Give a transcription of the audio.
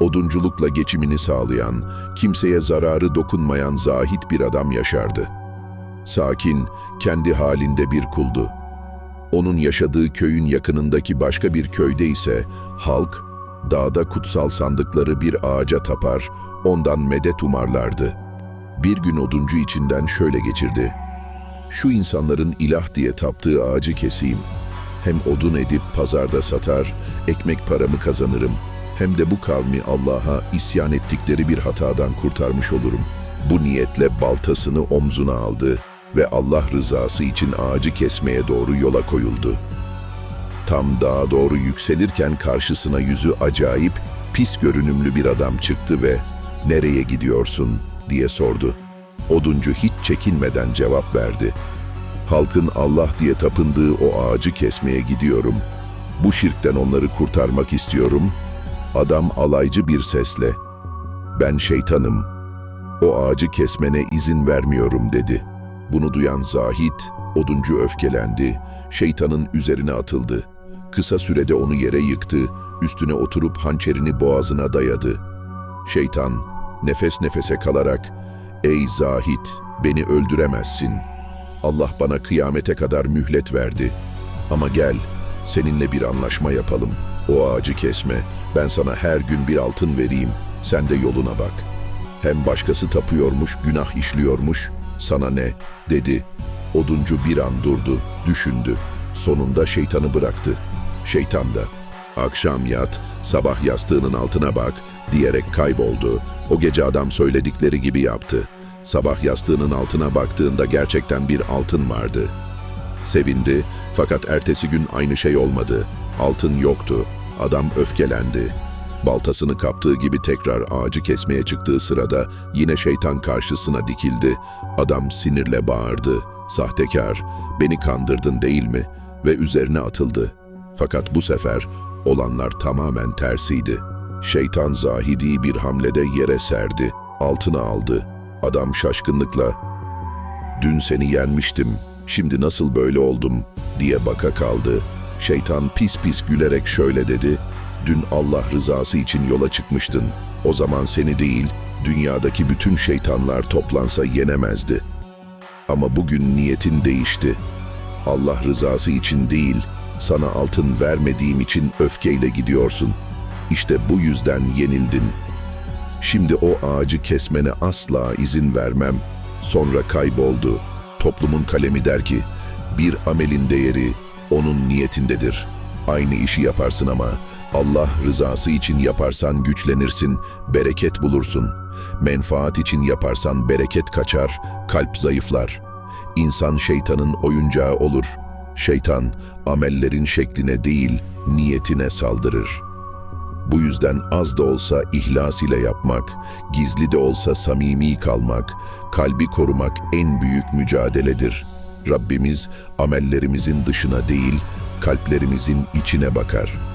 odunculukla geçimini sağlayan, kimseye zararı dokunmayan zahit bir adam yaşardı. Sakin, kendi halinde bir kuldu. Onun yaşadığı köyün yakınındaki başka bir köyde ise halk, dağda kutsal sandıkları bir ağaca tapar, ondan medet umarlardı. Bir gün oduncu içinden şöyle geçirdi. Şu insanların ilah diye taptığı ağacı keseyim. Hem odun edip pazarda satar, ekmek paramı kazanırım. Hem de bu kavmi Allah'a isyan ettikleri bir hatadan kurtarmış olurum. Bu niyetle baltasını omzuna aldı ve Allah rızası için ağacı kesmeye doğru yola koyuldu. Tam dağa doğru yükselirken karşısına yüzü acayip, pis görünümlü bir adam çıktı ve ''Nereye gidiyorsun?'' diye sordu. Oduncu hiç çekinmeden cevap verdi. Halkın Allah diye tapındığı o ağacı kesmeye gidiyorum. Bu şirkten onları kurtarmak istiyorum. Adam alaycı bir sesle, ben şeytanım, o ağacı kesmene izin vermiyorum dedi. Bunu duyan Zahit, oduncu öfkelendi, şeytanın üzerine atıldı. Kısa sürede onu yere yıktı, üstüne oturup hançerini boğazına dayadı. Şeytan, nefes nefese kalarak, ''Ey Zahit, beni öldüremezsin. Allah bana kıyamete kadar mühlet verdi. Ama gel, seninle bir anlaşma yapalım. O ağacı kesme, ben sana her gün bir altın vereyim, sen de yoluna bak. Hem başkası tapıyormuş, günah işliyormuş, sana ne, dedi. Oduncu bir an durdu, düşündü. Sonunda şeytanı bıraktı. Şeytan da, akşam yat, sabah yastığının altına bak, diyerek kayboldu. O gece adam söyledikleri gibi yaptı. Sabah yastığının altına baktığında gerçekten bir altın vardı. Sevindi fakat ertesi gün aynı şey olmadı. Altın yoktu. Adam öfkelendi. Baltasını kaptığı gibi tekrar ağacı kesmeye çıktığı sırada yine şeytan karşısına dikildi. Adam sinirle bağırdı. Sahtekar, beni kandırdın değil mi? Ve üzerine atıldı. Fakat bu sefer olanlar tamamen tersiydi. Şeytan Zahidi'yi bir hamlede yere serdi. Altına aldı. Adam şaşkınlıkla Dün seni yenmiştim, şimdi nasıl böyle oldum diye baka kaldı. Şeytan pis pis gülerek şöyle dedi, dün Allah rızası için yola çıkmıştın. O zaman seni değil, dünyadaki bütün şeytanlar toplansa yenemezdi. Ama bugün niyetin değişti. Allah rızası için değil, sana altın vermediğim için öfkeyle gidiyorsun. İşte bu yüzden yenildin. Şimdi o ağacı kesmene asla izin vermem. Sonra kayboldu. Toplumun kalemi der ki, bir amelin değeri onun niyetindedir. Aynı işi yaparsın ama Allah rızası için yaparsan güçlenirsin, bereket bulursun. Menfaat için yaparsan bereket kaçar, kalp zayıflar. İnsan şeytanın oyuncağı olur. Şeytan amellerin şekline değil, niyetine saldırır.'' Bu yüzden az da olsa ihlas ile yapmak, gizli de olsa samimi kalmak, kalbi korumak en büyük mücadeledir. Rabbimiz amellerimizin dışına değil, kalplerimizin içine bakar.''